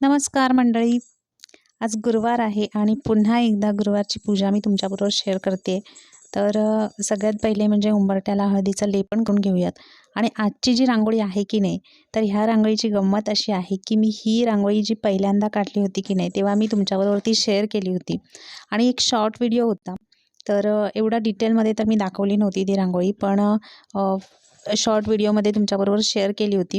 नमस्कार मंडळी. आज गुरुवार आहे आणि पुन्हा एकदा गुरुवारची पूजा मी तुमच्याबरोबर शेअर करते. तर सगळ्यात पहिले म्हणजे उंबरट्याला हळदीचं लेपण करून घेऊयात. आणि आजची जी रांगोळी आहे की नाही तर ह्या रांगोळीची गंमत अशी आहे की मी ही रांगोळी जी पहिल्यांदा काढली होती की नाही तेव्हा मी तुमच्याबरोबर ती शेअर केली होती. आणि एक शॉर्ट व्हिडिओ होता. तर एवढा डिटेलमध्ये तर मी दाखवली नव्हती ती रांगोळी पण शॉर्ट व्हिडिओमध्ये तुमच्याबरोबर शेअर केली होती.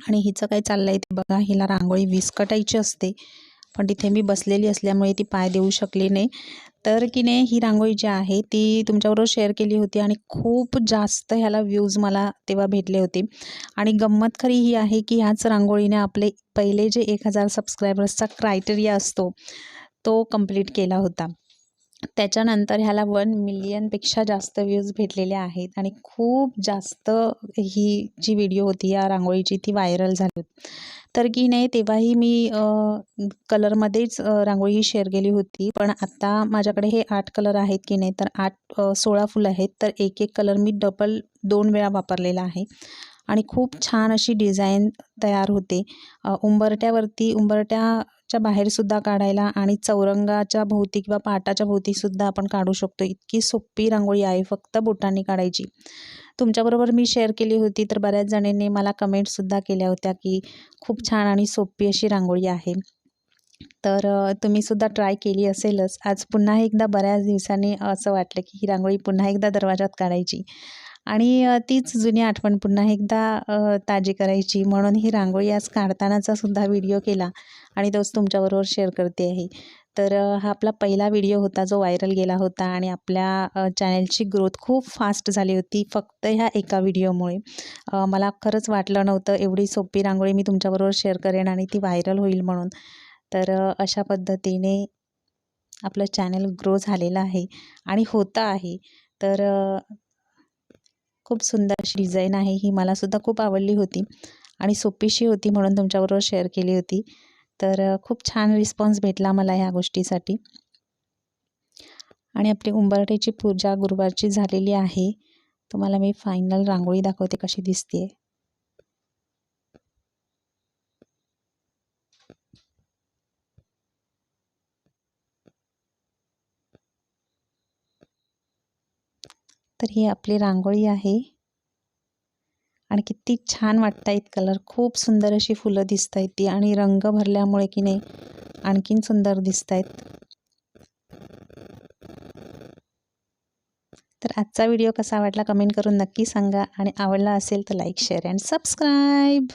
आणि हिचं काय चाललं आहे ते बघा हिला रांगोळी विस्कटायची असते. पण तिथे मी बसलेली असल्यामुळे ती पाय देऊ शकली नाही. तर की नाही ही रांगोळी जी आहे ती तुमच्याबरोबर शेअर केली होती आणि खूप जास्त ह्याला व्ह्यूज मला तेव्हा भेटले होते. आणि गंमत खरी ही आहे की ह्याच रांगोळीने आपले पहिले जे एक हजार सबस्क्रायबर्सचा क्रायटेरिया असतो तो कंप्लीट केला होता. त्याच्यानंतर ह्याला वन मिलियनपेक्षा जास्त व्ह्यूज भेटलेले आहेत आणि खूप जास्त ही जी व्हिडिओ होती या रांगोळीची ती व्हायरल झाली. तर की नाही तेव्हाही मी कलरमध्येच रांगोळी ही शेअर केली होती. पण आता माझ्याकडे हे आठ कलर आहेत की नाही तर आठ सोळा फुलं आहेत. तर एक एक कलर मी डबल दोन वेळा वापरलेला आहे. आणि खूप छान अशी डिझाईन तयार होते. उंबरट्यावरती उंबरट्या च्या बाहेरसुद्धा काढायला आणि चौरंगाच्या भोवती किंवा पाटाच्या भोवतीसुद्धा आपण काढू शकतो. इतकी सोपी रांगोळी आहे फक्त बोटांनी काढायची. तुमच्याबरोबर मी शेअर केली होती तर बऱ्याच जणींनी मला कमेंटसुद्धा केल्या होत्या की खूप छान आणि सोपी अशी रांगोळी आहे. तर तुम्ही तुम्हीसुद्धा ट्राय केली असेलच. आज पुन्हा एकदा बऱ्याच दिवसांनी असं वाटलं की ही रांगोळी पुन्हा एकदा दरवाजात काढायची. आणि तीच जुनी आठवण पुन्हा एकदा ताजी करायची. म्हणून ही रांगोळी आज काढतानाचा सुद्धा व्हिडिओ केला आणि तोच तुमच्याबरोबर शेअर करते आहे. तर हा आपला पहिला व्हिडिओ होता जो व्हायरल गेला होता आणि आपल्या चॅनलची ग्रोथ खूप फास्ट झाली होती फक्त ह्या एका व्हिडिओमुळे. मला खरंच वाटलं नव्हतं एवढी सोपी रांगोळी मी तुमच्याबरोबर शेअर करेन आणि ती व्हायरल होईल म्हणून. तर अशा पद्धतीने आपलं चॅनल ग्रो झालेलं आहे आणि होतं आहे. तर खूप सुंदर अशी डिझाईन आहे. ही मलासुद्धा खूप आवडली होती आणि सोपीशी होती म्हणून तुमच्याबरोबर शेअर केली होती. तर खूप छान रिस्पॉन्स भेटला मला ह्या गोष्टीसाठी. आणि आपली उंबरटेची पूजा गुरुवारची झालेली आहे. तुम्हाला मी फायनल रांगोळी दाखवते कशी दिसते तर ही आपली रांगोळी आहे. आणि किती छान वाटत आहेत कलर खूप सुंदर अशी फुलं दिसत आहेत ती आणि रंग भरल्यामुळे की नाही आणखीन सुंदर दिसत आहेत तर आजचा व्हिडिओ कसा वाटला कमेंट करून नक्की सांगा आणि आवडला असेल तर लाईक शेअर अँड सबस्क्राईब